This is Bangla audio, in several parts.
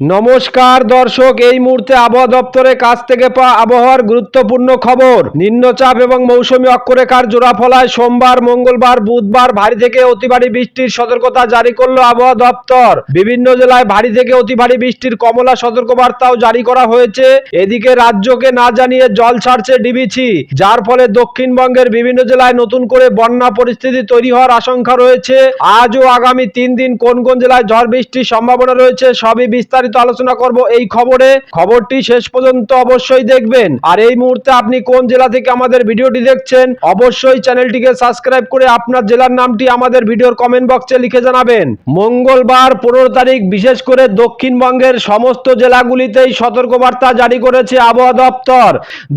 নমস্কার দর্শক, এই মুহূর্তে আবহাওয়া দপ্তরের কাছ থেকে পাওয়া আবহাওয়ার গুরুত্বপূর্ণ খবর। নিম্নচাপ এবং মৌসুমী অক্ষরেখার জোড়াফলায় সোমবার, মঙ্গলবার, বুধবার ভারী থেকে অতি ভারী বৃষ্টির সতর্কতা জারি করল আবহাওয়া দপ্তর। বিভিন্ন জেলায় ভারী থেকে অতি ভারী বৃষ্টির কমলা সতর্কবার্তাও জারি করা হয়েছে। এদিকে রাজ্যকে না জানিয়ে জল ছাড়ছে ডিবিসি, যার ফলে দক্ষিণবঙ্গের বিভিন্ন জেলায় নতুন করে বন্যা পরিস্থিতি তৈরি হওয়ার আশঙ্কা রয়েছে। আজ ও আগামী তিন দিন কোন কোন জেলায় ঝড় বৃষ্টির সম্ভাবনা রয়েছে, সবই বিস্তারিত আলোচনা করব এই খবরে। খবরটি শেষ পর্যন্ত অবশ্যই দেখবেন। আর এই মুহূর্তে আপনি কোন জেলা থেকে আমাদের ভিডিওটি দেখছেন, অবশ্যই চ্যানেলটিকে সাবস্ক্রাইব করে আপনার জেলার নামটি আমাদের ভিডিওর কমেন্ট বক্সে লিখে জানাবেন। মঙ্গলবার পনেরো তারিখ, বিশেষ করে দক্ষিণবঙ্গের সমস্ত জেলাগুলিতেই সতর্কবার্তা জারি করেছে আবহাওয়া দপ্তর।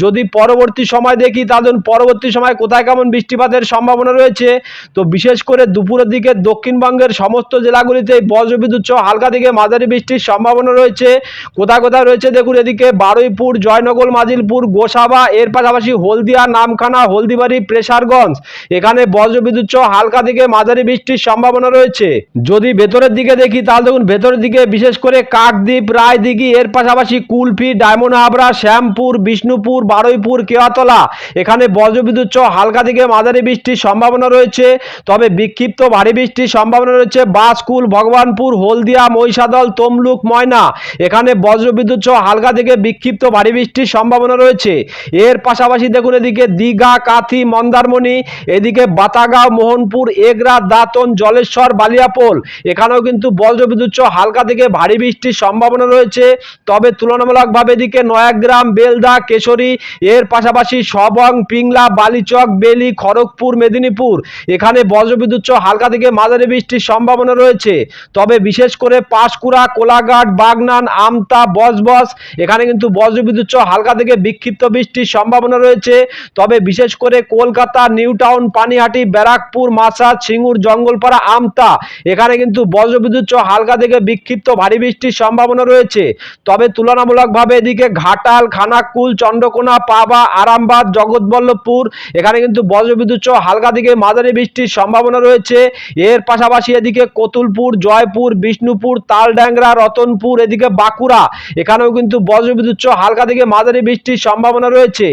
যদি পরবর্তী সময় দেখি তাদের পরবর্তী সময় কোথায় কেমন বৃষ্টিপাতের সম্ভাবনা রয়েছে? তো বিশেষ করে দুপুরের দিকে দক্ষিণবঙ্গের সমস্ত জেলাগুলিতে বজ্রবিদ্যুৎ হালকা থেকে মাঝারি বৃষ্টির সম্ভাবনা রয়েছে, কোথায় কোথায় রয়েছে দেখুন এদিকে বারুইপুর, জয়নগর, মাজিলপুর, গোসাবা, এর পাশাপাশি হলদিয়া, নামখানা, হলদিবাড়ি, প্রেসারগঞ্জ। এখানে বজ্রবিদ্যুৎ সহ হালকা থেকে মাঝারি বৃষ্টির সম্ভাবনা রয়েছে। যদি ভেতরের দিকে দেখি তাহলে দেখুন ভেতরের দিকে বিশেষ করে কাকদ্বীপ, রায়দিঘি, এর পাশাপাশি কুলফি, ডায়মন্ড হাবড়া, শ্যামপুর, বিষ্ণুপুর, বারুইপুর, কেওয়াতলা। এখানে বজ্রবিদ্যুৎ সহ হালকা থেকে মাঝারি বৃষ্টির সম্ভাবনা রয়েছে। তবে বিক্ষিপ্ত ভারী বৃষ্টির সম্ভাবনা রয়েছে। বাসকুল ভগবানপুর, হলদিয়া, মহিষাদল, তমলুক, ময়না এখানে বজ্রবিদ্যুৎ সহ হালকা থেকে বিক্ষিপ্ত ভারী বৃষ্টির সম্ভাবনা রয়েছে। এর পাশাপাশি দেখুন এদিকে দীঘা, কাথি, মন্দারমণি, এদিকে বাতাগাঁও, মোহনপুর, এগরা, দাঁতন, জলেশ্বর, বালিয়াপোল। এখানেও কিন্তু বজ্রবিদ্যুৎ সহ হালকা থেকে ভারী বৃষ্টির সম্ভাবনা রয়েছে। তবে তুলনামূলকভাবে এদিকে নয়াগ্রাম, বেলদা, কেশরী, এর পাশাপাশি সবং, পিংলা, বালিচক, বেলি, খড়গপুর, মেদিনীপুর। এখানে বজ্রবিদ্যুৎ সহ হালকা থেকে মাঝারি বৃষ্টির সম্ভাবনা রয়েছে। তবে বিশেষ করে পাঁশকুড়া, কোলাঘাট বাগনান, আমতা বসবস এখানে কিন্তু বজ্রবিদ্যুৎ হালকা থেকে বিক্ষিপ্ত বৃষ্টির সম্ভাবনা রয়েছে। তবে বিশেষ করে কলকাতা, নিউ টাউন, পানিহাটি, ব্যারাকপুর মাসাজ সিঙ্গুর, জঙ্গলপাড়া, আমতা। এখানে কিন্তু বজ্রবিদ্যুৎ হালকা থেকে বিক্ষিপ্ত ভারী বৃষ্টির সম্ভাবনা রয়েছে। তবে তুলনামূলকভাবে এদিকে ঘাটাল, খানাকুল, চন্দ্রকোনা, পাবা, আরামবাগ, জগৎবল্লভপুর, এখানে কিন্তু বজ্রবিদ্যুৎ হালকা থেকে মাঝারি বৃষ্টির সম্ভাবনা রয়েছে। এর পাশাপাশি এদিকে কতুলপুর, জয়পুর, বিষ্ণুপুর তালড্যাংরা রতনপুর এদিকে বাঁকুড়া। এখানেও কিন্তু বজ্রবিদ্যুৎ হালকা থেকে মাঝারি বৃষ্টির সম্ভাবনা রয়েছে।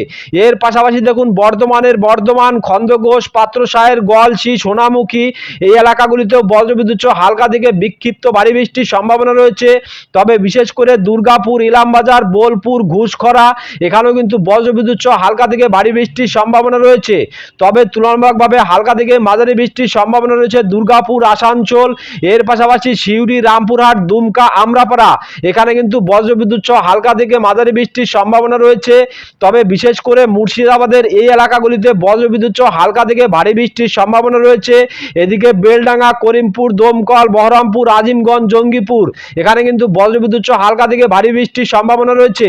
এর পাশাপাশি দেখুন, বর্ধমানের বর্ধমান খন্দঘোষ পাত্রসায়ের গলসি সোনামুখী এই এলাকাগুলিতেও বজ্রবিদ্যুৎ হালকা থেকে বিক্ষিপ্ত ভারী বৃষ্টির সম্ভাবনা রয়েছে। তবে বিশেষ করে দুর্গাপুর, ইলামবাজার, বোলপুর, ঘুষখরা, এখানেও কিন্তু বজ্রবিদ্যুৎ হালকা থেকে ভারী বৃষ্টির সম্ভাবনা রয়েছে। তবে তুলনামূলকভাবে হালকা থেকে মাঝারি বৃষ্টির সম্ভাবনা রয়েছে দুর্গাপুর, আসানসোল। এর পাশাপাশি সিউড়ি, রামপুরহাট, দুমকা, আমরাপাড়া এখানে কিন্তু বজ্রবিদ্যুৎ সহ হালকা থেকে মাঝারি বৃষ্টির সম্ভাবনা রয়েছে। তবে বিশেষ করে মুর্শিদাবাদের এই এলাকাগুলিতে বজ্রবিদ্যুৎ সহ হালকা থেকে ভারী বৃষ্টির সম্ভাবনা রয়েছে। এদিকে বেলডাঙ্গা, করিমপুর, দমকল, বহরমপুর, আজিমগঞ্জ, জঙ্গিপুর, এখানে কিন্তু বজ্রবিদ্যুৎ সহ হালকা থেকে ভারী বৃষ্টির সম্ভাবনা রয়েছে।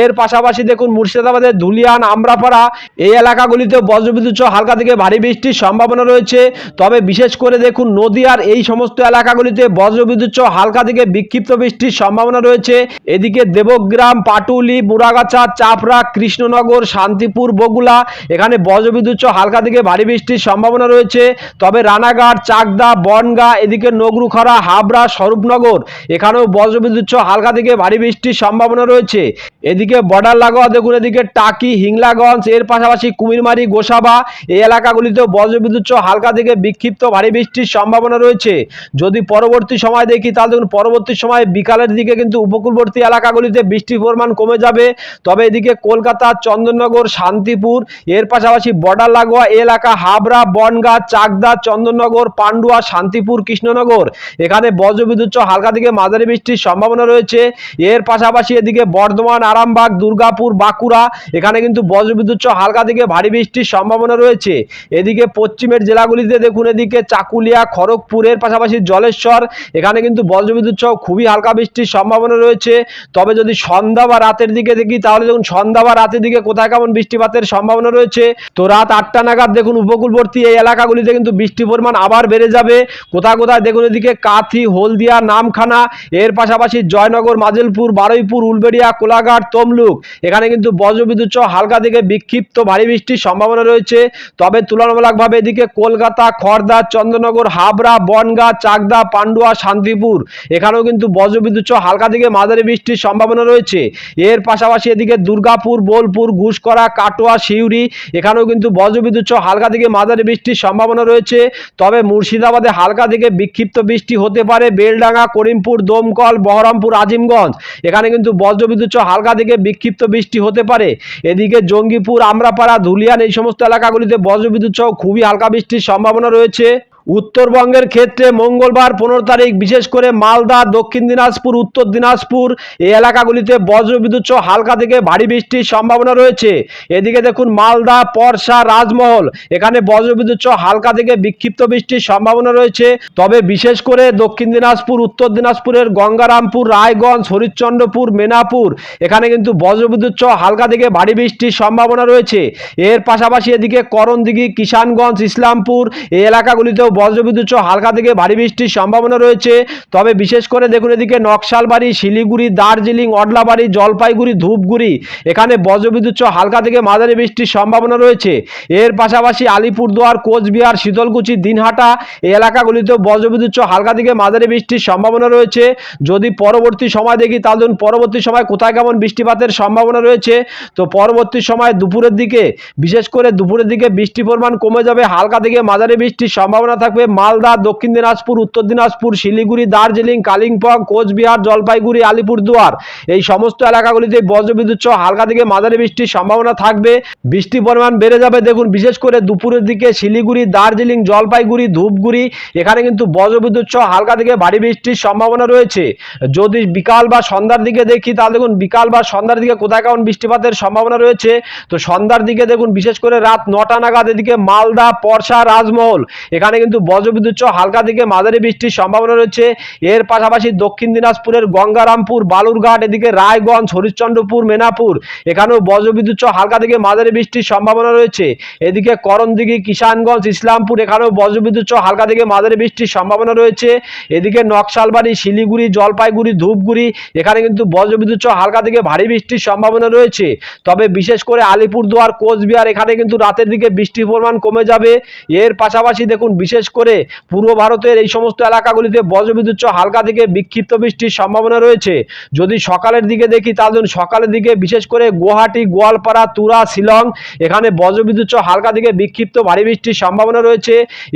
এর পাশাপাশি দেখুন মুর্শিদাবাদের ধুলিয়ান, আমরাপাড়া এই এলাকাগুলিতে বজ্রবিদ্যুৎ সহ হালকা থেকে ভারী বৃষ্টির সম্ভাবনা রয়েছে। তবে বিশেষ করে দেখুন নদীয়ার এই সমস্ত এলাকাগুলিতে বজ্রবিদ্যুৎ সহ হালকা থেকে বিক্ষিপ্ত বৃষ্টির সম্ভাবনা রয়েছে। এদিকে দেবগ্রাম, পাটুলি বুড়াগাছা চাপড়া, কৃষ্ণনগর, শান্তিপুর, বগুলা, এখানে বজ্রবিদ্যুৎ হালকা থেকে ভারী বৃষ্টির সম্ভাবনা রয়েছে। তবে রানাঘাট, চাকদা, বনগা, এদিকে নগরুখরা হাবড়া, স্বরূপনগর, এখানেও বজ্রবিদ্যুৎ হালকা থেকে ভারী বৃষ্টির সম্ভাবনা রয়েছে। এদিকে বর্ডার লাগোয়া, দেখুন এদিকে টাকি, হিংলাগঞ্জ, এর পাশাপাশি কুমিরমারি, গোসাবা, এই এলাকাগুলিতেও বজ্রবিদ্যুৎ হালকা থেকে বিক্ষিপ্ত ভারী বৃষ্টির সম্ভাবনা রয়েছে। যদি পরবর্তী সময় দেখি, তাহলে দেখুন পরবর্তী সময় বিকালের দিকে কিন্তু উপকূলবর্তী এলাকাগুলিতে বৃষ্টির পরিমাণ কমে যাবে। তবে এদিকে কলকাতা, চন্দননগর, শান্তিপুর, এর পাশাপাশি বর্ডার লাগোয়া এলাকা হাবড়া, বনগা, চাকদা, চন্দননগর, পান্ডুয়া, শান্তিপুর, কৃষ্ণনগর। এখানে বজ্রবিদ্যুৎ হালকা থেকে মাঝারি বৃষ্টির সম্ভাবনা রয়েছে। এর পাশাপাশি এদিকে বর্ধমান, আরামবাগ, দুর্গাপুর, বাঁকুড়া, এখানে কিন্তু বজ্রবিদ্যুৎ হালকা থেকে ভারী বৃষ্টির সম্ভাবনা রয়েছে। এদিকে পশ্চিমের জেলাগুলিতে দেখুন, এদিকে চাকুলিয়া খড়গপুরের পাশাপাশি জলেশ্বর, এখানে কিন্তু বজ্রবিদ্যুৎ খুবই হালকা বৃষ্টির সম্ভাবনা রয়েছে। তবে যদি সন্ধ্যা বা রাতের দিকে দেখি, তাহলে দেখুন সন্ধ্যা বা রাতের দিকে কোথায় কেমন বৃষ্টিপাতের সম্ভাবনা রয়েছে। তো রাত আটটা নাগাদ দেখুন উপকূলবর্তী এই এলাকাগুলিতে কিন্তু বৃষ্টির পরিমাণ আবার বেড়ে যাবে। কোথায় কোথায় দেখুন এদিকে কাথি, হলদিয়া, নামখানা, এর পাশাপাশি জয়নগর, মাজেলপুর, বারুইপুর, উলবেড়িয়া, কোলাঘাট, তমলুক। এখানে কিন্তু বজ্রবিদ্যুৎ হালকা থেকে বিক্ষিপ্ত ভারী বৃষ্টির সম্ভাবনা রয়েছে। তবে তুলনামূলকভাবে এদিকে কলকাতা খড়দা চন্দ্রনগর, হাবড়া, বনগাঁ, চাকদা, পান্ডুয়া, শান্তিপুর, এখানেও কিন্তু বজ্রবিদ্যুৎ সহ হালকা থেকে মাঝারি বৃষ্টির সম্ভাবনা রয়েছে। এর পাশাপাশি এদিকে দুর্গাপুর, বোলপুর, ঘুষকরা, কাটোয়া শিউরি এখানেও কিন্তু বজ্রবিদ্যুৎ হালকা থেকে মাঝারি বৃষ্টির সম্ভাবনা রয়েছে। তবে মুর্শিদাবাদে হালকা থেকে বিক্ষিপ্ত বৃষ্টি হতে পারে বেলডাঙ্গা, করিমপুর, দমকল, বহরমপুর, আজিমগঞ্জ। এখানে কিন্তু বজ্রবিদ্যুৎ হালকা থেকে বিক্ষিপ্ত বৃষ্টি হতে পারে। এদিকে জঙ্গিপুর, আমরাপাড়া, ধুলিয়ান এই সমস্ত এলাকাগুলিতে বজ্রবিদ্যুৎ খুবই হালকা বৃষ্টির সম্ভাবনা রয়েছে। উত্তরবঙ্গের ক্ষেত্রে মঙ্গলবার পনেরো তারিখ, বিশেষ করে মালদা, দক্ষিণ দিনাজপুর, উত্তর দিনাজপুর, এই এলাকাগুলিতে বজ্রবিদ্যুৎ সহ হালকা থেকে ভারী বৃষ্টির সম্ভাবনা রয়েছে। এদিকে দেখুন, মালদা পরশা রাজমহল, এখানে বজ্রবিদ্যুৎ সহ হালকা থেকে বিক্ষিপ্ত বৃষ্টির সম্ভাবনা রয়েছে। তবে বিশেষ করে দক্ষিণ দিনাজপুর, উত্তর দিনাজপুরের গঙ্গারামপুর, রায়গঞ্জ, হরিশ্চন্দ্রপুর, মেনাপুর, এখানে কিন্তু বজ্রবিদ্যুৎ সহ হালকা থেকে ভারী বৃষ্টির সম্ভাবনা রয়েছে। এর পাশাপাশি এদিকে করণদিঘি, কিষানগঞ্জ, ইসলামপুর, এই এলাকাগুলিতেও বজ্রবিদ্যুৎ হালকা থেকে ভারী বৃষ্টির সম্ভাবনা রয়েছে। তবে বিশেষ করে দেখুন এদিকে নকশালবাড়ি, শিলিগুড়ি, দার্জিলিং, অডলাবাড়ি, জলপাইগুড়ি, ধূপগুড়ি, এখানে বজ্রবিদ্যুৎ হালকা থেকে মাঝারি বৃষ্টির সম্ভাবনা রয়েছে। এর পাশাপাশি আলিপুরদুয়ার, কোচবিহার, শীতলকুচি, দিনহাটা এই এলাকাগুলিতেও বজ্রবিদ্যুৎ হালকা থেকে মাঝারি বৃষ্টির সম্ভাবনা রয়েছে। যদি পরবর্তী সময় দেখি তাহলে ধরুন পরবর্তী সময় কোথায় কেমন বৃষ্টিপাতের সম্ভাবনা রয়েছে। তো পরবর্তী সময় দুপুরের দিকে, বিশেষ করে দুপুরের দিকে বৃষ্টির পরিমাণ কমে যাবে, হালকা থেকে মাঝারি বৃষ্টির সম্ভাবনা থাকবে মালদা, দক্ষিণ দিনাজপুর, উত্তর দিনাজপুর, শিলিগুড়ি, দার্জিলিং, কালিম্পং, কোচবিহার, জলপাইগুড়ি, আলিপুরদুয়ার। এই সমস্ত এলাকাগুলিতে বজ্রবিদ্যুৎ সহ হালকা থেকে মাঝারি বৃষ্টির সম্ভাবনা থাকবে। বৃষ্টির পরিমাণ বেড়ে যাবে। দেখুন, বিশেষ করে দুপুরের দিকে শিলিগুড়ি, দার্জিলিং, জলপাইগুড়ি, ধূপগুড়ি, এখানে কিন্তু বজ্রবিদ্যুৎ সহ হালকা থেকে ভারী বৃষ্টির সম্ভাবনা রয়েছে। যদি বিকাল বা সন্ধ্যার দিকে দেখি, তাহলে দেখুন, বিকাল বা সন্ধ্যার দিকে কোথায় কেমন বৃষ্টিপাতের সম্ভাবনা রয়েছে। তো সন্ধ্যার দিকে দেখুন, বিশেষ করে রাত নটা নাগাদ এদিকে মালদা পরশা রাজমহল, এখানে কিন্তু বজ্রবিদ্যুৎ সহ হালকা থেকে মাঝারি বৃষ্টির সম্ভাবনা রয়েছে। এর পাশাপাশি দক্ষিণ দিনাজপুরের গঙ্গারামপুর, বালুরঘাট, এদিকে রায়গঞ্জ, হরিশ্চন্দ্রপুর, মেনাপুর, এখানেও বজ্রবিদ্যুৎ হালকা থেকে মাঝারি বৃষ্টির সম্ভাবনা রয়েছে। এদিকে করণদিঘি, কিষানগঞ্জ, ইসলামপুর, এখানেও বজ্রবিদ্যুৎ হালকা থেকে মাঝারি বৃষ্টির সম্ভাবনা রয়েছে। এদিকে নকশালবাড়ি, শিলিগুড়ি, জলপাইগুড়ি, ধূপগুড়ি, এখানে কিন্তু বজ্রবিদ্যুৎ হালকা থেকে ভারী বৃষ্টির সম্ভাবনা রয়েছে। তবে বিশেষ করে আলিপুরদুয়ার, কোচবিহার, এখানে কিন্তু রাতের দিকে বৃষ্টির পরিমাণ কমে যাবে। এর পাশাপাশি দেখুন, বিশেষ করে পূর্ব ভারতের এই সমস্ত এলাকাগুলিতে বজ্রবিদ্যুৎ হালকা থেকে বিক্ষিপ্ত বৃষ্টির সম্ভাবনা রয়েছে। যদি সকালের দিকে দেখি তাহলে সকালের দিকে বিশেষ করে গুয়াহাটি, গোয়ালপাড়া, তুরা, শিলং এখানে বজ্রবিদ্যুৎ হালকা থেকে বিক্ষিপ্ত ভারী বৃষ্টির সম্ভাবনা রয়েছে।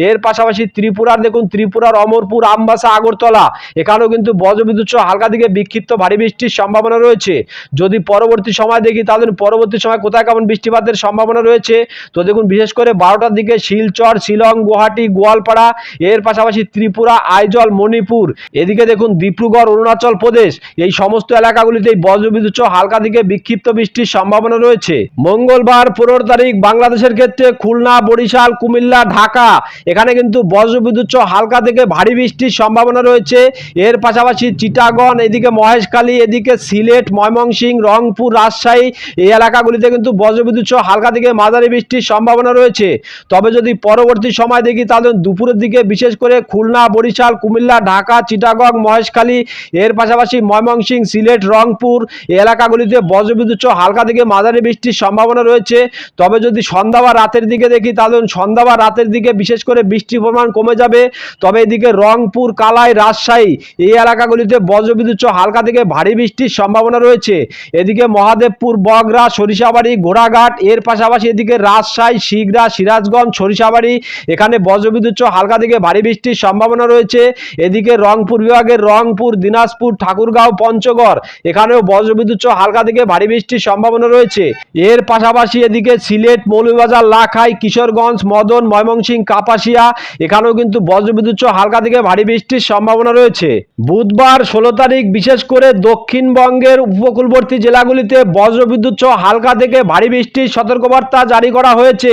এর পাশাপাশি ত্রিপুরার দেখুন ত্রিপুরার অমরপুর, আমবাসা, আগরতলা এখানেও কিন্তু বজ্রবিদ্যুৎ হালকা থেকে বিক্ষিপ্ত ভারী বৃষ্টির সম্ভাবনা রয়েছে। যদি পরবর্তী সময় দেখি তাহলে পরবর্তী সময় কোথায় কেমন বৃষ্টিপাতের সম্ভাবনা রয়েছে। তো দেখুন বিশেষ করে বারোটার দিকে শিলচর, শিলং, গুয়াহাটি গোয়ালপাড়া, এর পাশাপাশি ত্রিপুরা, আইজল, মণিপুর। এদিকে দেখুন ডিব্রুগড়, অরুণাচল প্রদেশ, এই সমস্ত এলাকাগুলিতে বজ্রবিদ্যুৎ হালকা থেকে বিক্ষিপ্ত বৃষ্টির সম্ভাবনা রয়েছে। মঙ্গলবার পনেরো তারিখ বাংলাদেশের ক্ষেত্রে খুলনা, বরিশাল, কুমিল্লা, ঢাকা, এখানে কিন্তু বজ্রবিদ্যুৎ হালকা থেকে ভারী বৃষ্টির সম্ভাবনা রয়েছে। এর পাশাপাশি চিটাগন এদিকে মহেশখালী, এদিকে সিলেট, ময়মনসিংহ, রংপুর, রাজশাহী, এই এলাকাগুলিতে কিন্তু বজ্রবিদ্যুৎ হালকা থেকে মাঝারি বৃষ্টির সম্ভাবনা রয়েছে। তবে যদি পরবর্তী সময় দেখি তাহলে দুপুরের দিকে, বিশেষ করে খুলনা, বরিশাল, কুমিল্লা, ঢাকা, চিটাগং, মহেশখালী, এর পাশাপাশি ময়মনসিংহ, সিলেট, রংপুর এলাকাগুলিতে বজ্রবিদ্যুৎ হালকা থেকে মাঝারি বৃষ্টির সম্ভাবনা রয়েছে। তবে যদি সন্ধ্যা বা রাতের দিকে দেখি, তাহলে সন্ধ্যা বা রাতের দিকে বিশেষ করে বৃষ্টির পরিমাণ কমে যাবে। তবে এদিকে রংপুর, কালাই, রাজশাহী এই এলাকাগুলিতে বজ্রবিদ্যুৎ হালকা থেকে ভারী বৃষ্টির সম্ভাবনা রয়েছে। এদিকে মহাদেবপুর বগরা সরিষাবাড়ি, ঘোড়াঘাট, এর পাশাপাশি এদিকে রাজশাহী, শিগরা, সিরাজগঞ্জ, সরিষাবাড়ি, এখানে বজ্রবিদ্যুৎ সহ হালকা থেকে ভারী বৃষ্টির সম্ভাবনা রয়েছে। এদিকে রংপুর বিভাগের রংপুর, দিনাজপুর, ঠাকুরগাঁও, পঞ্চগড়, এখানেও বজ্রবিদ্যুৎ হালকা থেকে ভারী বৃষ্টির সম্ভাবনা রয়েছে। এর পাশাপাশি এদিকে সিলেট, মৌলভীবাজার, লাখাই, কিশোরগঞ্জ, মদন, ময়মনসিংহ, কাপাসিয়া, এখানেও কিন্তু বজ্রবিদ্যুৎ হালকা থেকে ভারী বৃষ্টির সম্ভাবনা রয়েছে। বুধবার ষোলো তারিখ, বিশেষ করে দক্ষিণবঙ্গের উপকূলবর্তী জেলাগুলিতে বজ্রবিদ্যুৎ হালকা থেকে ভারী বৃষ্টির সতর্কবার্তা জারি করা হয়েছে।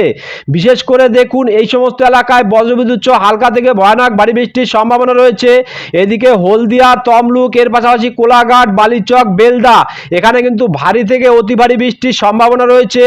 বিশেষ করে দেখুন, এই সমস্ত এলাকায় বজ্রবিদ্যুৎ সহ হালকা থেকে ভয়ানক ভারী বৃষ্টির সম্ভাবনা রয়েছে। এদিকে হলদিয়া, তমলুক, এর পাশাপাশি কোলাঘাট, বালিচক, বেলদা, এখানে কিন্তু ভারী থেকে অতি ভারী বৃষ্টির সম্ভাবনা রয়েছে।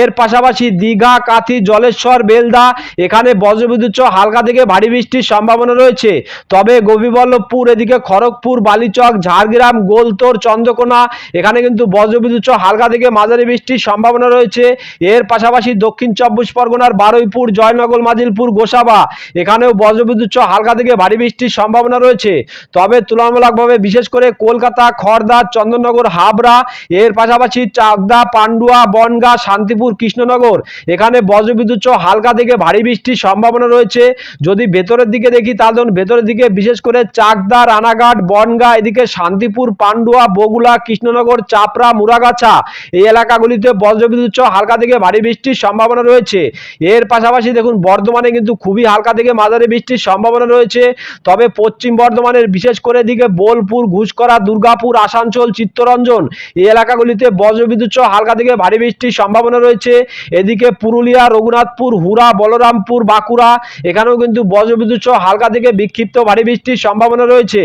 এর পাশাপাশি দীঘা, কাথি, জলেশ্বর, বেলদা, এখানে বজ্রবিদ্যুৎ সহ হালকা থেকে ভারী বৃষ্টির সম্ভাবনা রয়েছে। তবে গোপীবল্লভপুর এদিকে খড়গপুর, বালিচক, ঝাড়গ্রাম, গোলতোর, চন্দ্রকোনা, এখানে কিন্তু বজ্রবিদ্যুৎ সহ হালকা থেকে মাঝারি বৃষ্টির সম্ভাবনা রয়েছে। এর পাশাপাশি দক্ষিণ চব্বিশ পরগনার বারুইপুর, জয়নগর, মাজিলপুর, গোসাবা এখানেও বজ্রবিদ্যুৎ সহ হালকা থেকে ভারী বৃষ্টির সম্ভাবনা রয়েছে। তবে তুলনামূলকভাবে বিশেষ করে কলকাতা খড়দা চন্দননগর, হাবড়া, এর পাশাপাশি চাকদা, পান্ডুয়া, বনগা, শান্তিপুর, কৃষ্ণনগর, এখানে বজ্রবিদ্যুৎ সহ হালকা থেকে ভারী বৃষ্টির সম্ভাবনা রয়েছে। যদি ভেতরের দিকে দেখি তাহলে ভেতরের দিকে বিশেষ করে চাকদা, রানাঘাট, বনগা, এদিকে শান্তিপুর, পান্ডুয়া বগুলা কৃষ্ণনগর, চাপড়া, মুরাগাছা, এই এলাকাগুলিতে বজ্রবিদ্যুৎ সহ হালকা থেকে ভারী বৃষ্টির সম্ভাবনা রয়েছে। এর পাশাপাশি দেখুন বর্ধমানে কিন্তু খুবই হালকা থেকে মাঝারি বৃষ্টির সম্ভাবনা রয়েছে। তবে পশ্চিম বর্ধমানের বিশেষ করে এদিকে বোলপুর, ঘুষকরা, দুর্গাপুর, আসানসোল, চিত্তরঞ্জন এই এলাকাগুলিতে বজ্রবিদ্যুৎ সহ হালকা থেকে ভারী বৃষ্টির সম্ভাবনা রয়েছে। এদিকে পুরুলিয়া, রঘুনাথপুর হুরা বলরামপুর, বাঁকুড়া এখানেও কিন্তু বজ্রবিদ্যুৎ সহ হালকা থেকে বিক্ষিপ্ত ভারী বৃষ্টির সম্ভাবনা রয়েছে।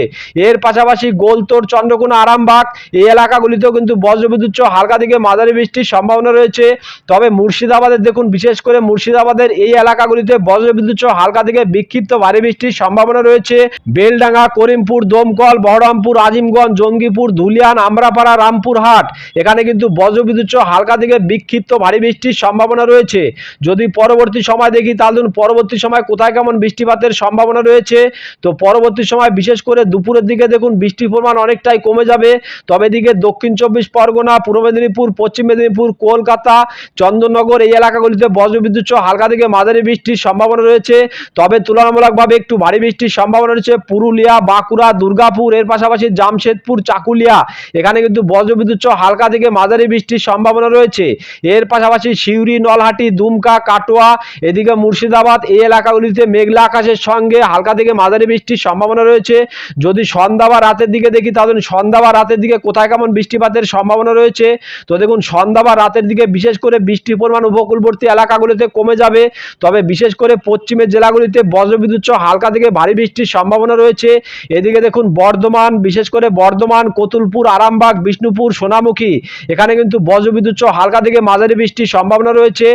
এর পাশাপাশি গোলতোর, চন্দ্রকোনা, আরামবাগ এই এলাকাগুলিতেও কিন্তু বজ্রবিদ্যুৎ সহ হালকা থেকে মাঝারি বৃষ্টির সম্ভাবনা রয়েছে। তবে মুর্শিদাবাদের দেখুন, বিশেষ করে মুর্শিদাবাদের এই এলাকাগুলিতে বজ্রবিদ্যুৎ সহ হালকা থেকে বিক্ষিপ্ত ভারী বৃষ্টির সম্ভাবনা রয়েছে। বেলডাঙ্গা, করিমপুর, দমকল, বহরমপুর, আজিমগঞ্জ, জঙ্গিপুর, ধুলিয়ান, আমরাপাড়া, রামপুরহাট। এখানে কিন্তু বজ্রবিদ্যুৎ হালকা থেকে বিক্ষিপ্ত ভারী বৃষ্টির সম্ভাবনা রয়েছে। যদি পরবর্তী সময় দেখি, তাহলে পরবর্তী সময় কোথায় কেমন বৃষ্টিপাতের সম্ভাবনা রয়েছে? তো পরবর্তী সময় বিশেষ করে দুপুরের দিকে দেখুন, বৃষ্টির পরিমাণ অনেকটাই কমে যাবে। তবে এদিকে দক্ষিণ চব্বিশ পরগনা, পূর্ব মেদিনীপুর, পশ্চিম মেদিনীপুর, কলকাতা, চন্দননগর এই এলাকাগুলিতে বজ্রবিদ্যুৎ হালকা থেকে মাঝারি বৃষ্টির সম্ভাবনা রয়েছে। তবে তুলনামূলকভাবে একটু ভারী বৃষ্টির সম্ভাবনা রয়েছে। পুরুলিয়া, বাঁকুড়া, দুর্গাপুর, এর পাশাপাশি জামশেদপুর, চাকুলিয়া। এখানে কিন্তু বজ্রবিদ্যুৎ হালকা থেকে মাঝারি বৃষ্টির সম্ভাবনা রয়েছে। এর পাশাপাশি সিউড়ি, নলহাটি, দুমকা, কাটোয়া, এদিকে মুর্শিদাবাদ, এই এলাকাগুলিতে মেঘলা আকাশের সঙ্গে হালকা থেকে মাঝারি বৃষ্টির সম্ভাবনা রয়েছে। যদি সন্ধ্যা বা রাতের দিকে দেখি, তাহলে সন্ধ্যা বা রাতের দিকে কোথায় কেমন বৃষ্টিপাতের সম্ভাবনা রয়েছে। তো দেখুন, সন্ধ্যা বা রাতের দিকে বিশেষ করে বৃষ্টির পরিমাণ উপকূলবর্তী এলাকাগুলিতে কমে যাবে। তবে বিশেষ করে পশ্চিমের জেলাগুলিতে বজ্রবিদ্যুৎ সহ হালকা থেকে ভারী বৃষ্টির সম্ভাবনা রয়েছে। এদিকে দেখুন, বর্ধমান, বিশেষ করে বর্ধমান, কতুলপুর, আরামবাগ, বিষ্ণুপুর, সোনামুখী, এখানে কিন্তু বজ্রবিদ্যুৎ সহ হালকা থেকে মাঝারি বৃষ্টির সম্ভাবনা রয়েছে।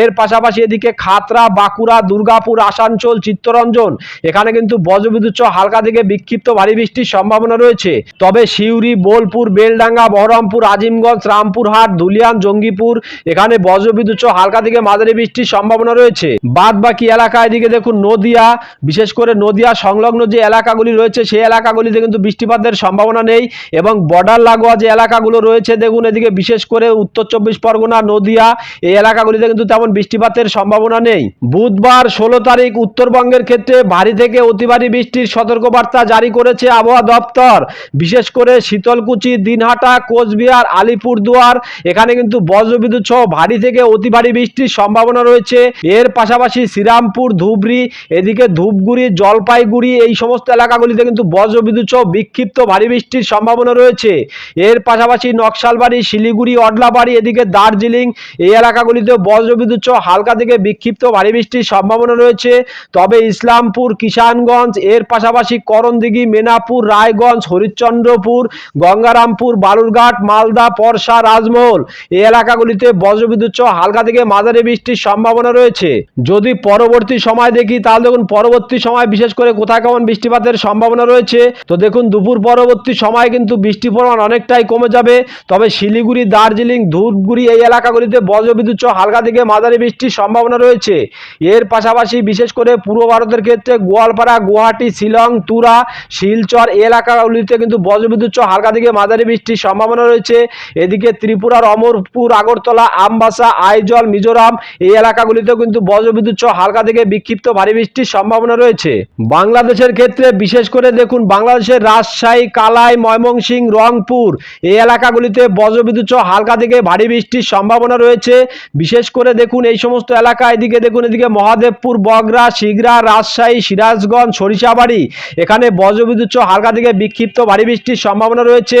এর পাশাপাশি এদিকে খাতরা, বাঁকুড়া, দুর্গাপুর, আসানসোল, চিত্তরঞ্জন, এখানে কিন্তু বজ্রবিদ্যুৎ সহ হালকা থেকে বিক্ষিপ্ত ভারী বৃষ্টির সম্ভাবনা রয়েছে। তবে সিউড়ি, বোলপুর, বেলডাঙ্গা, বহরমপুর, আজিমগঞ্জ, রামপুরহাট, ধুলিয়ান, জঙ্গিপুর, এখানে বজ্রবিদ্যুৎ সহ হালকা থেকে মাঝারি বৃষ্টির সম্ভাবনা রয়েছে। বাদ বাকি এলাকা এদিকে দেখুন, নদিয়া, বিশেষ করে নদিয়া সংলগ্ন যে এলাকাগুলি রয়েছে, সেই এলাকাগুলিতে কিন্তু বৃষ্টিপাতের সম্ভাবনা নেই এবং বর্ডার লাগোয়া যে এলাকাগুলো রয়েছে, দেখুন এদিকে বিশেষ করে উত্তর চব্বিশ পরগনা, নদিয়া, এই এলাকাগুলিতে কিন্তু তেমন বৃষ্টিপাতের সম্ভাবনা নেই। বুধবার ষোলো তারিখ উত্তরবঙ্গের ক্ষেত্রে ভারী থেকে অতি বৃষ্টির সতর্কবার্তা জারি করেছে আবহাওয়া দপ্তর। বিশেষ করে শীতলকুচি, দিনহাটা, কোচবিহার, আলিপুরদুয়ার, এখানে কিন্তু বজ্রবিদ্যুৎ সহ ভারী থেকে অতি বৃষ্টির সম্ভাবনা রয়েছে। এর পাশাপাশি শ্রীরামপুর, ধুবড়ি এদিকে ধূপগুড়ি, জলপাইগুড়ি, এই সমস্ত এলাকাগুলিতে কিন্তু বজ্রবিদ্যুৎ সহ বিক্ষিপ্ত ভারী বৃষ্টির সম্ভাবনা রয়েছে। এর পাশাপাশি নকশালবাড়ি, শিলিগুড়ি, অডলাবাড়ি, এদিকে দার্জিলিং, এই এলাকাগুলিতে বজ্রবিদ্যুৎ সহ হালকা থেকে বিক্ষিপ্ত ভারী বৃষ্টির সম্ভাবনা রয়েছে। তবে ইসলামপুর, কিষানগঞ্জ, এর পাশাপাশি করণদিঘি, মেনাপুর, রায়গঞ্জ, হরিশ্চন্দ্রপুর, গঙ্গারামপুর, বালুরঘাট, মালদা, পরশা, রাজমহল এই এলাকাগুলিতে বজ্রবিদ্যুৎ সহ হালকা থেকে মাঝারি বৃষ্টির সম্ভাবনা রয়েছে। যদি পরবর্তী সময় দেখি তাহলে দেখুন পরবর্তী সময় বিশেষ করে কোথায় কেমন বৃষ্টিপাতের সম্ভাবনা রয়েছে, তো দেখুন দুপুর পরবর্তী সময় কিন্তু বৃষ্টির পরিমাণ অনেকটাই কমে যাবে। তবে শিলিগুড়ি, দার্জিলিং, ধূপগুড়ি এই এলাকাগুলিতে বজ্রবিদ্যুৎ হালকা থেকে মাঝারি বৃষ্টির সম্ভাবনা রয়েছে। এর পাশাপাশি বিশেষ করে পূর্ব ভারতের ক্ষেত্রে গোয়ালপাড়া, গুয়াহাটি, শিলং, তুরা, শিলচর এই এলাকাগুলিতে কিন্তু বজ্রবিদ্যুৎ হালকা থেকে মাঝারি বৃষ্টির সম্ভাবনা রয়েছে। এদিকে ত্রিপুরার অমরপুর আগরতলা, আমবাসা, আইজল, মিজোরাম এই এলাকাগুলিতেও কিন্তু বজ্রবিদ্যুৎ হালকা থেকে বিক্ষিপ্ত ভারী বৃষ্টির সম্ভাবনা রয়েছে। বাংলাদেশের ক্ষেত্রে বিশেষ করে দেখুন, বাংলাদেশের রাজশাহী, কালাই, ময়মনসিংহ, রংপুর এই এলাকাগুলিতে বজ্রবিদ্যুৎ হালকা থেকে ভারী বৃষ্টির সম্ভাবনা রয়েছে। বিশেষ করে দেখুন, এই সমস্ত এলাকা এদিকে দেখুন, এদিকে মহাদেবপুর বগরা শিগরা রাজশাহী, সিরাজগঞ্জ, সরিষাবাড়ি এখানে বজ্রবিদ্যুৎ হালকা থেকে বিক্ষিপ্ত ভারী বৃষ্টির সম্ভাবনা রয়েছে।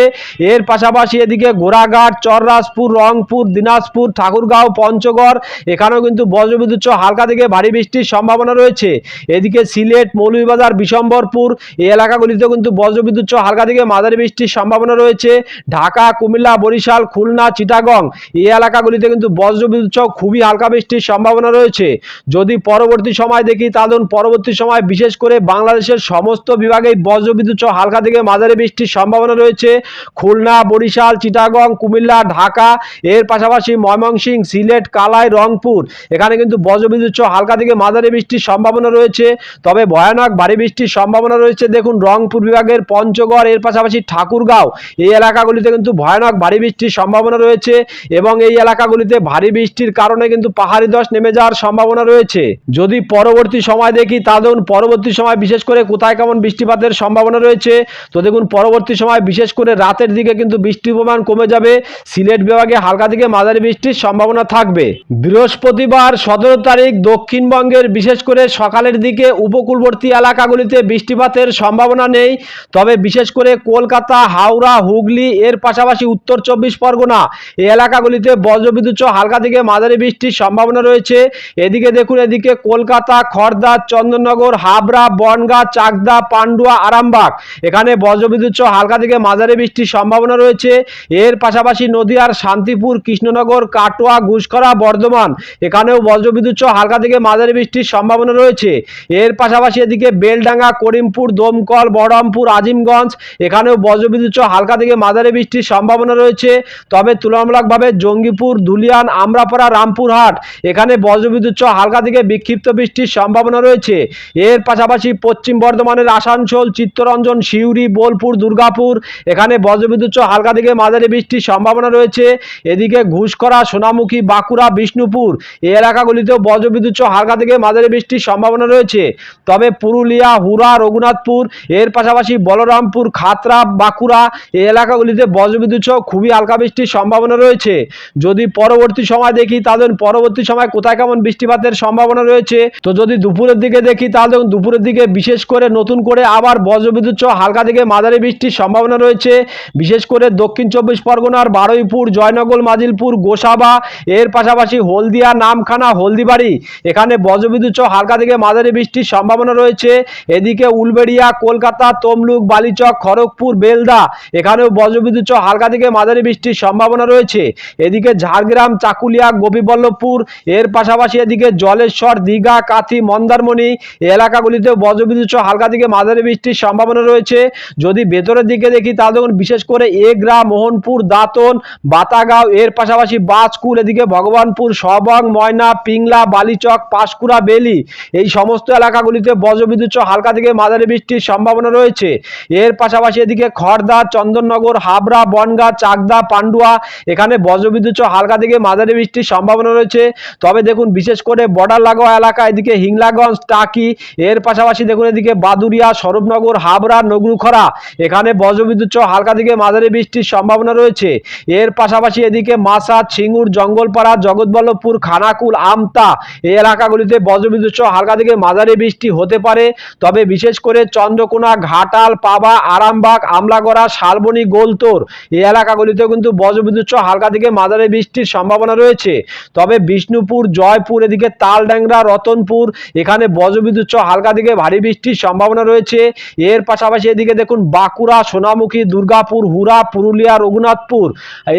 এর পাশাপাশি এদিকে গোড়াঘাট, চররাজপুর, রংপুর, দিনাজপুর, ঠাকুরগাঁও, পঞ্চগড় এখানেও কিন্তু বজ্রবিদ্যুৎ হালকা থেকে ভারী বৃষ্টির সম্ভাবনা রয়েছে। এদিকে সিলেট, মৌলভীবাজার, বিশম্বরপুর এই এলাকাগুলিতে কিন্তু বজ্রবিদ্যুৎ সহ হালকা থেকে মাঝারি বৃষ্টির সম্ভাবনা রয়েছে। ঢাকা, কুমিল্লা, বরিশাল, খুলনা, চিটাগং এই এলাকাগুলিতে কিন্তু বজ্রবিদ্যুৎ সহ খুবই হালকা বৃষ্টির সম্ভাবনা রয়েছে। যদি পরবর্তী সময় দেখি তাহলে পরবর্তী সময় বিশেষ করে বাংলাদেশের সমস্ত বিভাগেই বজ্রবিদ্যুৎ সহ হালকা থেকে মাঝারি বৃষ্টির সম্ভাবনা রয়েছে। খুলনা, বরিশাল, চিটাগং, কুমিল্লা, ঢাকা এর পাশাপাশি ময়মনসিংহ, সিলেট, কালাই, রংপুর এখানে কিন্তু বজ্রবিদ্যুৎ সহ হালকা থেকে মাঝারি বৃষ্টির সম্ভাবনা রয়েছে। তবে ভয়ানক ভারী বৃষ্টির সম্ভাবনা রয়েছে। দেখুন, রংপুর বিভাগের পঞ্চগড়, এর পাশাপাশি ঠাকুরগাঁও, এই এলাকাগুলিতে কিন্তু ভয়ানক ভারী বৃষ্টির সম্ভাবনা রয়েছে এবং এই এলাকাগুলিতে ভারী বৃষ্টির কারণে কিন্তু পাহাড়ি ধস নেমে যাওয়ার সম্ভাবনা রয়েছে। যদি পরবর্তী সময় দেখি, তা দেখুন, পরবর্তী সময় বিশেষ করে কোথায় কেমন বৃষ্টিপাতের সম্ভাবনা রয়েছে। তো দেখুন, পরবর্তী সময় বিশেষ করে রাতের দিকে কিন্তু বৃষ্টির পরিমাণ কমে যাবে। সিলেট বিভাগে হালকা থেকে মাঝারি বৃষ্টির সম্ভাবনা থাকবে। বৃহস্পতিবার সতেরো তারিখ দক্ষিণবঙ্গের বিশেষ করে সকালের দিকে উপকূলবর্তী এলাকাগুলিতে বৃষ্টিপাতের সম্ভাবনা নেই। তবে বিশেষ করে কলকাতা, হাওড়া, হুগলি, এর পাশাপাশি উত্তর চব্বিশ পরগনা এই এলাকাগুলিতে বজ্রবিদ্যুৎ হালকা থেকে মাঝারি বৃষ্টির সম্ভাবনা রয়েছে। এদিকে দেখুন, এদিকে কলকাতা খড়দা চন্দননগর, হাবড়া, বনগাঁ, চাকদা, পান্ডুয়া, আরামবাগ এখানে বজ্রবিদ্যুৎ হালকা থেকে মাঝারি বৃষ্টির সম্ভাবনা রয়েছে। এর পাশাপাশি নদিয়ার শান্তিপুর, কৃষ্ণনগর, কাটোয়া, ঘুষখরা, বর্ধমান এখানেও বজ্রবিদ্যুৎ হালকা থেকে মাঝারি বৃষ্টির সম্ভাবনা রয়েছে। এর পাশাপাশি এদিকে বেলডাঙ্গা, করিমপুর, দমকল, বহরমপুর, আজিমগঞ্জ, এখানেও বজ্রবিদ্যুৎ হালকা থেকে মাঝারি বৃষ্টির সম্ভাবনা রয়েছে। তবে তুলনামূলকভাবে জঙ্গিপুর ধুলিয়ান আমরাপাড়া, রামপুরহাট, এখানে বজ্রবিদ্যুৎ হালকা থেকে বিক্ষিপ্ত বৃষ্টির সম্ভাবনা রয়েছে। এর পাশাপাশি পশ্চিম বর্ধমানের আসানসোল, চিত্তরঞ্জন, সিউড়ি, বোলপুর, দুর্গাপুর, এখানে বজ্রবিদ্যুৎ হালকা থেকে মাঝারি বৃষ্টির সম্ভাবনা রয়েছে। এদিকে ঘুষকরা সোনামুখী, বাঁকুড়া, বিষ্ণুপুর, এই এলাকাগুলিতেও বজ্রবিদ্যুৎ হালকা থেকে মাঝারি বৃষ্টির সম্ভাবনা রয়েছে। তবে পুরুলিয়া হুরা রঘুনাথপুর, এর পাশাপাশি বলরামপুর, খাতরা, বাঁকুড়া এই এলাকাগুলিতে বজ্রবিদ্যুৎ সহ খুবই হালকা বৃষ্টির সম্ভাবনা রয়েছে। যদি পরবর্তী সময় দেখি, তাহলে পরবর্তী সময় কোথায় কেমন বৃষ্টিপাতের সম্ভাবনা রয়েছে। তো যদি দুপুরের দিকে দেখি, তাহলে দুপুরের দিকে বিশেষ করে নতুন করে আবার বজ্রবিদ্যুৎ সহ হালকা থেকে মাঝারি বৃষ্টির সম্ভাবনা রয়েছে। বিশেষ করে দক্ষিণ চব্বিশ পরগনার বারুইপুর, জয়নগর, মাজিলপুর, গোসাবা, এর পাশাপাশি হলদিয়া, নামখানা, হলদিবাড়ি, এখানে বজ্রবিদ্যুৎ সহ হালকা থেকে মাঝারি বৃষ্টির সম্ভাবনা রয়েছে। এদিকে উলবেড়িয়া, কলকাতা, তমলুক, বালিচক, খড়গপুর, বেলদা, এখানেও বজ্রবিদ্যুৎ হালকা থেকে মাঝারি বৃষ্টির সম্ভাবনা রয়েছে। এদিকে ঝাড়গ্রাম, চাকুলিয়া, গোপীবল্লভপুর, এর পাশাপাশি এদিকে জলেশ্বর, দীঘা, কাথি, মন্দারমণি এলাকাগুলিতে বজ্রবিদ্যুৎ হালকা থেকে মাঝারি বৃষ্টির সম্ভাবনা রয়েছে। যদি ভেতরের দিকে দেখি, তাহলে দেখুন বিশেষ করে এগরা, মোহনপুর, দাঁতন, বাতাগাঁও, এর পাশাপাশি বাজকুল এদিকে ভগবানপুর, সবং, ময়না, পিংলা, বালিচক, পাঁশকুড়া, বেলি এই সমস্ত এলাকাগুলিতে বজ্রবিদ্যুৎ হালকা থেকে মাঝারি বৃষ্টির সম্ভাবনা রয়েছে। এর পাশাপাশি এদিকে খড়দা চন্দননগর, হাবড়া, বনগাঁ, চাকদা, পান্ডুয়া, এখানে বজ্রবিদ্যুৎ হালকা থেকে মাঝারি বৃষ্টির সম্ভাবনা রয়েছে। তবে দেখুন, বিশেষ করে বর্ডার লাগোয়া এলাকা, এদিকে হিংলাগঞ্জ, টাকি, এর পাশাপাশি দেখুন, এদিকে বাদুরিয়া স্বরূপনগর, হাবড়া নগরুখরা এখানে বজ্রবিদ্যুৎ হালকা থেকে মাঝারি বৃষ্টির সম্ভাবনা রয়েছে। এর পাশাপাশি এদিকে মাসা সিঙ্গুর, জঙ্গলপাড়া, জগৎবল্লভপুর, খানাকুল, আমতা, এই এলাকাগুলিতে বজ্রবিদ্যুৎ হালকা থেকে মাঝারি বৃষ্টি হতে পারে, তবে বিশেষ করে চন্দ্রকোনা, ঘাটাল, পাবা, আরামবাগ, আমলাগড়া, শালবনী, গোলতোর এই এলাকাগুলিতেও কিন্তু বজ্রবিদ্যুৎ সহ হালকা থেকে মাঝারি বৃষ্টির সম্ভাবনা রয়েছে। তবে বিষ্ণুপুর, জয়পুর, এদিকে তালড্যাংরা রতনপুর, এখানে বজ্রবিদ্যুৎ সহ হালকা থেকে ভারী বৃষ্টির সম্ভাবনা রয়েছে। এর পাশাপাশি এদিকে দেখুন বাঁকুড়া, সোনামুখী, দুর্গাপুর হুরা পুরুলিয়া, রঘুনাথপুর,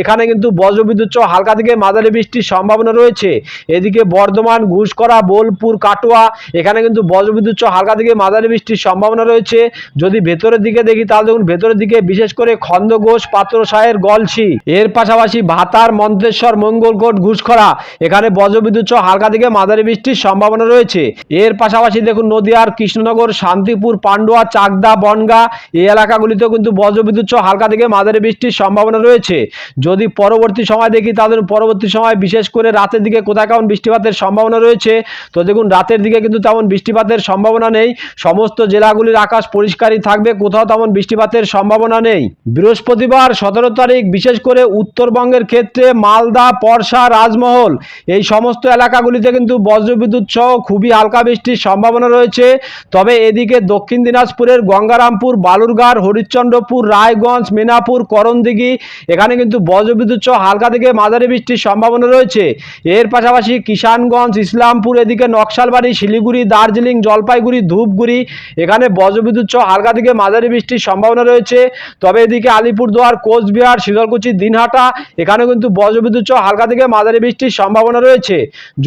এখানে কিন্তু বজ্রবিদ্যুৎ সহ হালকা থেকে মাঝারি বৃষ্টির সম্ভাবনা রয়েছে। এদিকে বর্ধমান ঘুষকরা বোলপুর, কাটোয়া এখানে কিন্তু বজ্রবিদ্যুৎ সহ হালকা থেকে মাঝারি বৃষ্টির সম্ভাবনা রয়েছে। যদি ভেতরের দিকে দেখি তাহলে দেখুন, ভেতরের দিকে বিশেষ করে খন্দঘোষ পাত্রসাহের গলসি এর পাশাপাশি ভাতার, মন্তেশ্বর মঙ্গলকোট ঘুষখরা। এখানে বজ্রবিদ্যুৎ সহ হালকা থেকে মাঝারি বৃষ্টির সম্ভাবনা রয়েছে। এর পাশাপাশি দেখুন, নদিয়ার কৃষ্ণনগর, শান্তিপুর, পান্ডুয়া, চাকদা, বনগা এই এলাকাগুলিতেও কিন্তু বজ্রবিদ্যুৎ সহ হালকা থেকে মাঝারি বৃষ্টির সম্ভাবনা রয়েছে। যদি পরবর্তী সময় দেখি তাদের পরবর্তী সময় বিশেষ করে রাতের দিকে কোথায় কেমন বৃষ্টিপাতের সম্ভাবনা রয়েছে। তো দেখুন, রাতের দিকে কিন্তু তেমন বৃষ্টিপাতের সম্ভাবনা নেই। সমস্ত জেলাগুলির আকাশ পরিষ্কারই থাকবে, কোথাও তেমন বৃষ্টিপাতের সম্ভাবনা নেই। বৃহস্পতিবার সতেরো তারিখ, বিশেষ করে উত্তরবঙ্গের ক্ষেত্রে মালদা পরশা রাজমহল, এই সমস্ত এলাকাগুলিতে কিন্তু বজ্রবিদ্যুৎ সহ খুবই হালকা বৃষ্টির সম্ভাবনা রয়েছে। তবে এদিকে দক্ষিণ দিনাজপুরের গঙ্গারামপুর, বালুরঘাট, হরিশ্চন্দ্রপুর, রায়গঞ্জ, মেনাপুর, করণদিঘি, এখানে কিন্তু বজ্রবিদ্যুৎ সহ হালকা থেকে মাঝারি বৃষ্টির সম্ভাবনা রয়েছে। এর পাশাপাশি কিষানগঞ্জ, ইসলামপুর, এদিকে নকশালবাড়ি শিলিগুড়ি, দার্জিলিং, জলপাইগুড়ি, ধূপগুড়ি, এখানে বজ্রবিদ্যুৎ সহ হালকা থেকে মাঝারি বৃষ্টির সম্ভাবনা রয়েছে। তবে এদিকে আলিপুরদুয়ার, কোচবিহার শীতলকুচি দিনহাটা, এখানে কিন্তু বজ্রবিদ্যুৎ সহ হালকা থেকে মাঝারি বৃষ্টির সম্ভাবনা রয়েছে।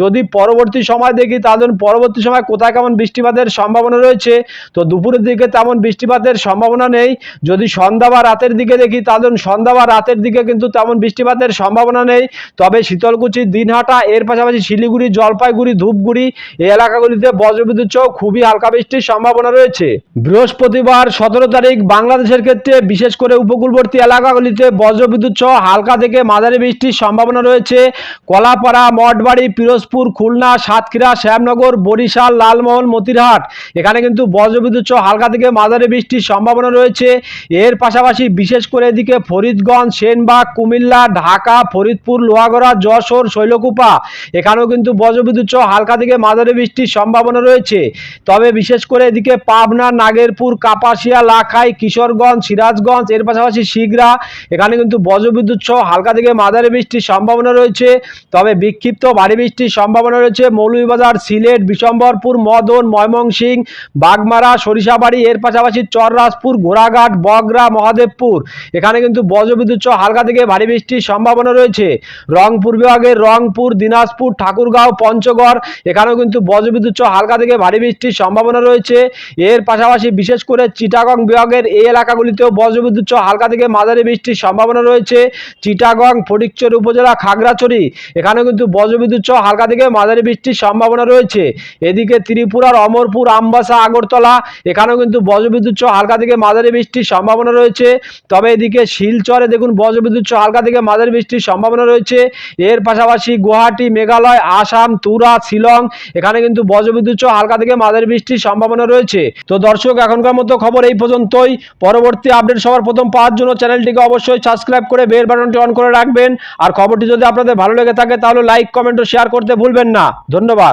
যদি পরবর্তী সময় দেখি, তাহলে পরবর্তী সময় কোথায় কেমন বৃষ্টিপাতের সম্ভাবনা রয়েছে? তো দুপুরের দিকে তেমন বৃষ্টিপাতের সম্ভাবনা নেই। যদি সন্ধ্যা বা রাতের দিকে দেখি, তাহলে সন্ধ্যা বা রাতের দিকে কিন্তু তেমন বৃষ্টিপাতের সম্ভাবনা নেই। তবে শীতলকুচি দিনহাটা, এর পাশাপাশি শিলিগুড়ি, জলপাইগুড়ি, ধূপগুড়ি, এই এলাকাগুলিতে বজ্রবিদ্যুৎ সহ খুবই হালকা বৃষ্টির সম্ভাবনা রয়েছে। বৃহস্পতিবার সতেরো তারিখ বাংলাদেশের ক্ষেত্রে বিশেষ করে উপকূলবর্তী এলাকাগুলিতে বজ্রবিদ্যুৎ সহ হালকা থেকে মাঝারি বৃষ্টির সম্ভাবনা রয়েছে। কলাপাড়া, মঠবাড়ি, পিরোজপুর, খুলনা, সাতক্ষীরা, শ্যামনগর, বরিশাল, লালমোহন, মতিরহাট, এখানে কিন্তু বজ্রবিদ্যুৎ সহ হালকা থেকে মাঝারি বৃষ্টির সম্ভাবনা রয়েছে। এর পাশাপাশি বিশেষ করে এদিকে ফরিদগঞ্জ, সেনবাগ, কুমিল্লা, ঢাকা, ফরিদপুর, লোহাগড়া, যশোর, শৈলকুপা, এখানেও কিন্তু বজ্রবিদ্যুৎ সহ হালকা থেকে মাঝারি বৃষ্টির সম্ভাবনা রয়েছে। তবে বিশেষ করে এদিকে পাবনা, নাগেরপুর, কাপাসিয়া, লাখাই, কিশোরগঞ্জ, সিরাজগঞ্জ, এর পাশাপাশি শিগরা, এখানে কিন্তু বজ্রবিদ্যুৎ সহ হালকা থেকে মাঝারি বৃষ্টির সম্ভাবনা রয়েছে। তবে বিক্ষিপ্ত ভারী বৃষ্টির সম্ভাবনা রয়েছে মৌলভীবাজার, সিলেট, বিশম্বরপুর, মদন, ময়মনসিংহ, বাগমারা, সরিষাবাড়ি, এর পাশাপাশি চররাজপুর, ঘোড়াঘাট, বগরা, মহাদেবপুর। এখানে কিন্তু বজ্রবিদ্যুৎ সহ হালকা থেকে ভারী বৃষ্টির সম্ভাবনা রয়েছে। রংপুর বিভাগের রংপুর, দিনাজপুর, ঠাকুরগাঁও, পঞ্চগড়, এখানেও কিন্তু বজ্রবিদ্যুৎ সহ হালকা থেকে ভারী বৃষ্টির সম্ভাবনা রয়েছে। এর পাশাপাশি বিশেষ করে চিটাগং বিভাগের এই এলাকাগুলিতেও বজ্রবিদ্যুৎ সহ হালকা থেকে মাঝারি বৃষ্টির সম্ভাবনা রয়েছে। চিটাগং, ফটিকচর উপজেলা, খাগড়াছড়ি, এখানেও কিন্তু বজ্রবিদ্যুৎ সহ হালকা থেকে মাঝারি বৃষ্টির সম্ভাবনা রয়েছে। এদিকে ত্রিপুরার অমরপুর, আমবাসা, আগরতলা, এখানেও কিন্তু বজ্রবিদ্যুৎ সহ হালকা থেকে মাঝারি বৃষ্টির সম্ভাবনা রয়েছে। তবে এদিকে শিলচরে দেখুন বজ্রবিদ্যুৎ সহ হালকা থেকে মাঝারি বৃষ্টির সম্ভাবনা রয়েছে। এর পাশাপাশি গুয়াহাটি, মেঘালয়, আসাম, তুরা, শিলং, এখানে কিন্তু বজ্রবিদ্যুৎ সহ হালকা থেকে মাঝারি বৃষ্টির সম্ভাবনা রয়েছে। তো দর্শক, এখনকার মতো খবর এই পর্যন্তই। পরবর্তী আপডেট সবার প্রথম পাওয়ার জন্য চ্যানেলটিকে অবশ্যই সাবস্ক্রাইব করে বেল বাটনটি অন করে রাখবেন। আর খবরটি যদি আপনাদের ভালো লেগে থাকে, তাহলে লাইক, কমেন্ট ও শেয়ার করতে ভুলবেন না। ধন্যবাদ।